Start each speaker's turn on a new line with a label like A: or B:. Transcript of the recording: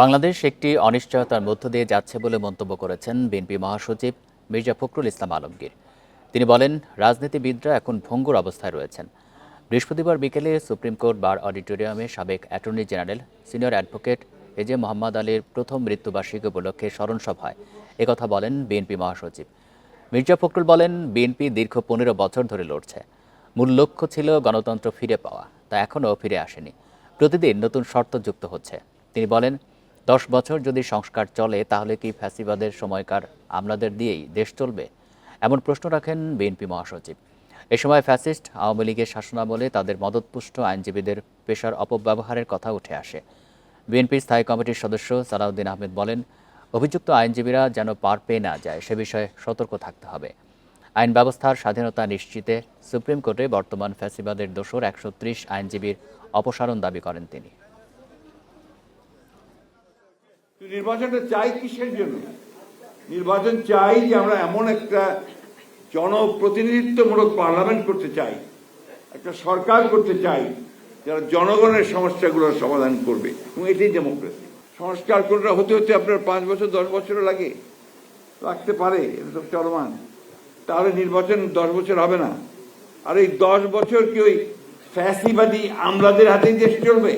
A: বাংলাদেশ একটি অনিশ্চয়তার মধ্য দিয়ে যাচ্ছে বলে মন্তব্য করেছেন বিএনপি মহাসচিব মির্জা ফখরুল ইসলাম আলমগীর। তিনি বলেন, রাজনীতিবিদরা এখন ভঙ্গুর অবস্থায় রয়েছেন। বৃহস্পতিবার বিকেলে সুপ্রিম কোর্ট বার অডিটোরিয়ামে সাবেক অ্যাটর্নি জেনারেল, সিনিয়র অ্যাডভোকেট এজে মোহাম্মদ আলীর প্রথম মৃত্যুবার্ষিকী উপলক্ষে স্মরণ সভায় একথা বলেন বিএনপি মহাসচিব। মির্জা ফখরুল বলেন, বিএনপি দীর্ঘ পনেরো বছর ধরে লড়ছে। মূল লক্ষ্য ছিল গণতন্ত্র ফিরে পাওয়া, তা এখনও ফিরে আসেনি। প্রতিদিন নতুন শর্ত যুক্ত হচ্ছে। তিনি বলেন দশ বছর যদি সংস্কার চলে, তাহলে কি ফ্যাসিবাদের সময়কার আমলাদের দিয়েই দেশ চলবে? এমন প্রশ্ন রাখেন বিএনপি মহাসচিব। এ সময় ফ্যাসিস্ট আওয়ামী লীগের শাসনামলে তাদের মদতপুষ্ট আইনজীবীদের পেশার অপব্যবহারের কথা উঠে আসে। বিএনপির স্থায়ী কমিটির সদস্য সালাউদ্দিন আহমেদ বলেন, অভিযুক্ত আইনজীবীরা যেন পার পেয়ে না যায়, সে বিষয়ে সতর্ক থাকতে হবে। আইন ব্যবস্থার স্বাধীনতা নিশ্চিতে সুপ্রিম কোর্টে বর্তমান ফ্যাসিবাদের দোষর একশো ত্রিশ আইনজীবীর অপসারণ দাবি করেন তিনি।
B: নির্বাচনটা চাই কিসের জন্য? নির্বাচন চাই যে আমরা এমন একটা জনপ্রতিনিধিত্বমূলক পার্লামেন্ট করতে চাই, একটা সরকার করতে চাই যারা জনগণের সমস্যাগুলোর সমাধান করবে। এবং এটাই ডেমোক্রেসি সংস্কার কোনটা হতে হতে আপনার পাঁচ বছর, দশ বছরও লাগে। লাগতে পারে, এটা তো চলমান। তাহলে নির্বাচন দশ বছর হবে না। আর এই দশ বছর কি ওই ফ্যাসিবাদী আমলাদের হাতেই দেশ চলবে?